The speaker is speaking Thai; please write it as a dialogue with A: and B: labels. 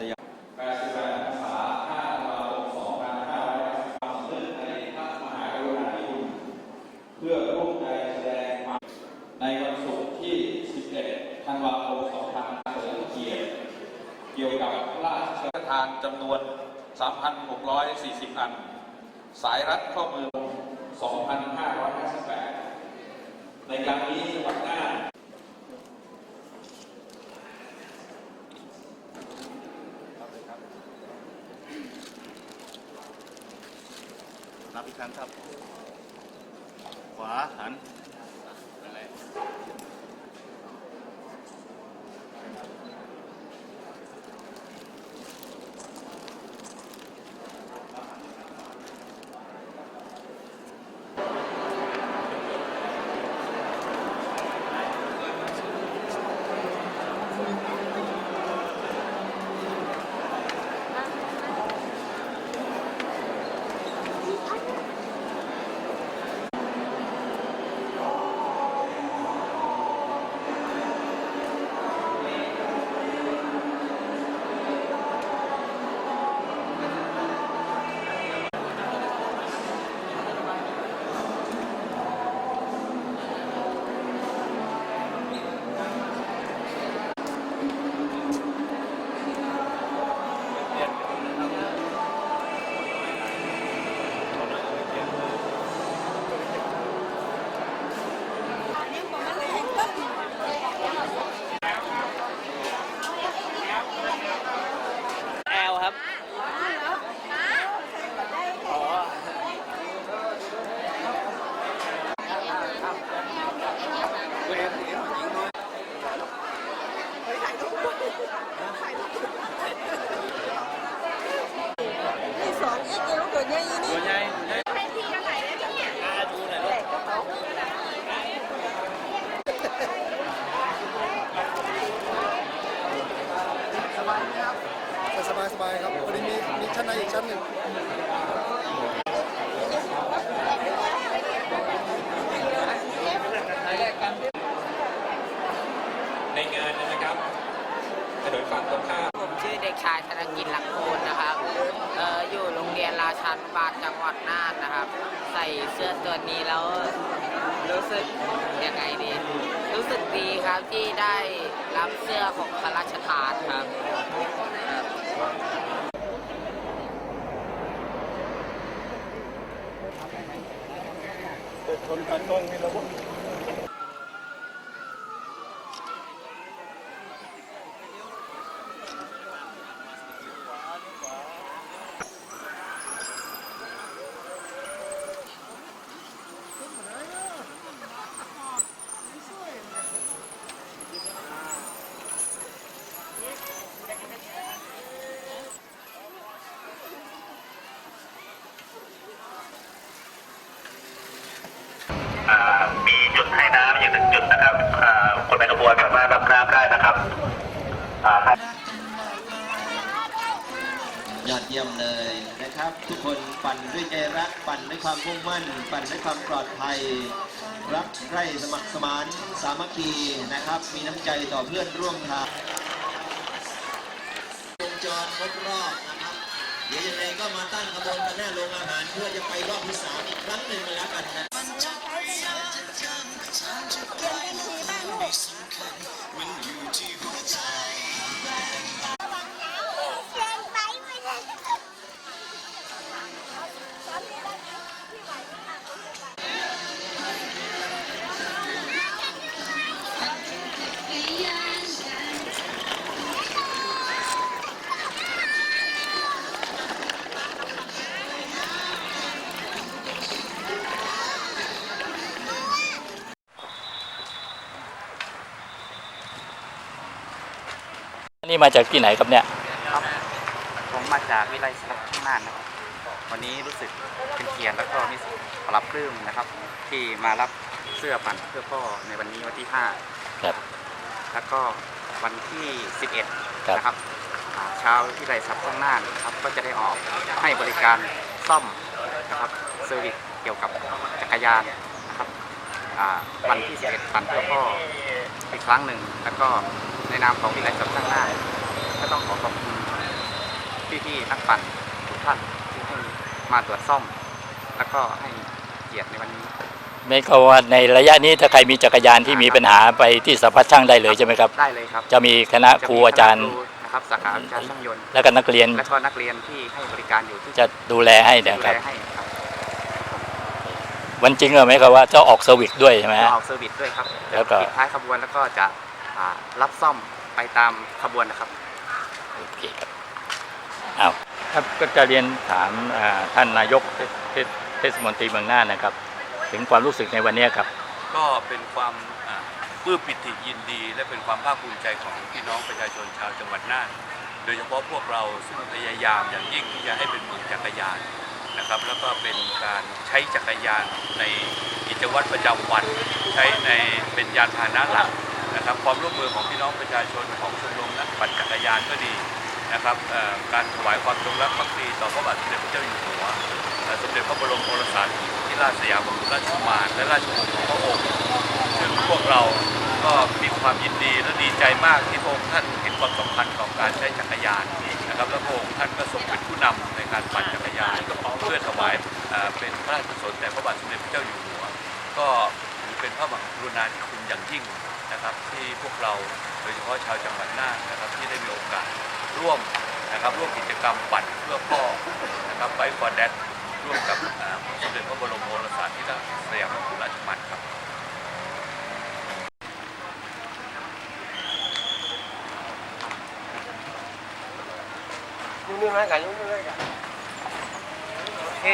A: สยาม88พรรษา5ธันวาคม2500ความสำนึกในพระมหากรุณาธิคุณเพื่อร่วมใจแสดงความในวันศุกร์ที่ 11 ธันวาคม2500เฉลิมเกียรติเกี่ยวกับราชทานจำนวน 3,640 อัน สายรัดข้อมือ 2,558 ในการนี้จังหน่า
B: รับอีกครั้งครับ ขวาหัน
C: อ็
D: กซ์ตัวใหญ่นี่
C: ตัวใหญ่
D: ให้พี่เท่าไหร่ได้เนี่ย
C: อาดูหน่อย
D: ลูก
E: สบายไหมครับสบายสบายครับวันนี้มีมีชั้นในอีกชั้นหนึ่ง
A: ในงานนะครับถนนฝั่งตรงข้าม
F: ผมชื่อเด็กชายธนกิจหลักโคนนะครับเอ ชันบาลจังหวัดน่านนะครับ ใส่เสื้อตัวนี้แล้วรู้สึกยังไงดี รู้สึกดีครับที่ได้รับเสื้อของพระราชทานครับครับ
B: ชนกันตรงนี้แล้ว
G: อ่ามีจุดให้น้ำอยู่หนึ่งจุดนะครับอ่าคนในขบ วนสามารถรับน้ำได้นะครับ
H: ยอดเยี่ยมเลยนะครับ ทุกคนปั่นด้วยใจรักปั่นด้วยความมุ่งมั่น ปั่นด้วยความปลอดภัย รักใคร่สมัครสมาน สามัคคีนะครับ มีน้ำใจต่อเพื่อนร่วมทางวงจรครบรอบนะครับเดี๋ยวยังไงก็มาตั้งขบวนกันหน้าโรงอาหารเพื่อจะไปรอบที่สามอีกครั้งหนึ่งแล้วกันนะ waistline
C: นี่มาจากที่ไหนครับเนี่ย
I: ครับผมมาจากวิไลสารข้างน่านนะครับวันนี้รู้สึกเป็นเกียรติแล้วก็มีปรับปลื้มนะครับ ที่มารับเสื้อปั่นเพื่อพ่อในวันนี้วันที่5
C: ครับ
I: แล้วก็วันที่
C: ครับ
I: 11 นะครับอ่าเช้าวิไลสารข้างน่านนะครับก็จะได้ออกให้บริการซ่อมนะครับเซอร์วิสเกี่ยวกับจักรยานนะครับอ่าวันที่ 11 ปั่นเพื่อพ่ออีกครั้งหนึ่งแล้วก็ ในนามของวิไลสารข้างน่านก็ต้องขอขอบคุณพี่ๆนักปั่นทุกท่านที่ให้มาตรวจซ่อม แล้วก็ให้เกียรติในวันนี้
C: ไม่ก็ว่าในระยะนี้ถ้าใครมีจักรยานที่มีปัญหาไปที่สภาช่างได้เลยใช่ไหมครับ
I: ได้เลยครับ
C: จะมีคณะครูอาจารย์
I: จะมีคณะคนะครับสาขาวิชาช่างยนต์
C: และก็นักเรียน
I: และก็นักเรียนที่ให้บริการอยู่ที่
C: จะดูแลให้
I: ดู
C: นะค
I: แล
C: รับ
I: ให้ครับ
C: วันจริงเหรอไหมครับว่าจะออกเซอร์วิสด้วยใช่ไหม
I: จะ
C: ฮะ
I: ออกเซอร์วิสด้วยครับ
C: แล้วก็
I: ปิดท้ายขบวนแล้วก็จะอ่า รับซ่อมไปตามขบวนนะครับ
C: โอเคครับอ้าวครับก็จะเรียนถามอ่าท่านนายกเทเทเทศมนตรีเมืองน่านนะครับ ถึงความรู้สึกในวันนี้ครับ
J: ก็เป็นความอ่าปลื้มปิติยินดี และเป็นความภาคภูมิใจของพี่น้องประชาชนชาวจังหวัดน่าน โดยเฉพาะพวกเราซึ่งพยายามอย่างยิ่งที่จะให้เป็นเมืองจักรยานนะครับ แล้วก็เป็นการใช้จักรยานในกิจวัตรประจำวัน ใช้ในเป็นยานพาหนะหลัก นะครับความร่วมมือของพี่น้องประชาชนของชมรมนักปั่นจักรยานก็ดีนะครับการถวายความจงรักภักดีต่อพระบาทสมเด็จพระเจ้าอยู่หัวสมเด็จพระบรมโอรสาธิที่ราชสยามบรมราชกุมารและราชวงศ์ของพระองค์ซึ่งพวกเราก็มีความยินดีและดีใจมากที่พระองค์ท่านเห็นความสำคัญของการใช้จักรยานนะครับและพระองค์ท่านก็ทรงเป็นผู้นำในการปั่นจักรยานเพื่อถวายเป็นพระราชกุศลแด่พระบาทสมเด็จพระเจ้าอยู่หัว ก็ เป็นพระมหากรุณาธิคุณอย่างยิ่งนะครับ ที่พวกเราโดยเฉพาะชาวจังหวัดน่านนะครับ ที่ได้มีโอกาสร่วมนะครับร่วมกิจกรรมปั่นเพื่อพ่อนะครับไบฟอร์แดดร่วมกับสมเด็จพระบรมโอรสาธิราชสยามกุฎราชมารครับ
F: ยุ่งๆไรกันยุ่งๆไรกันโอเค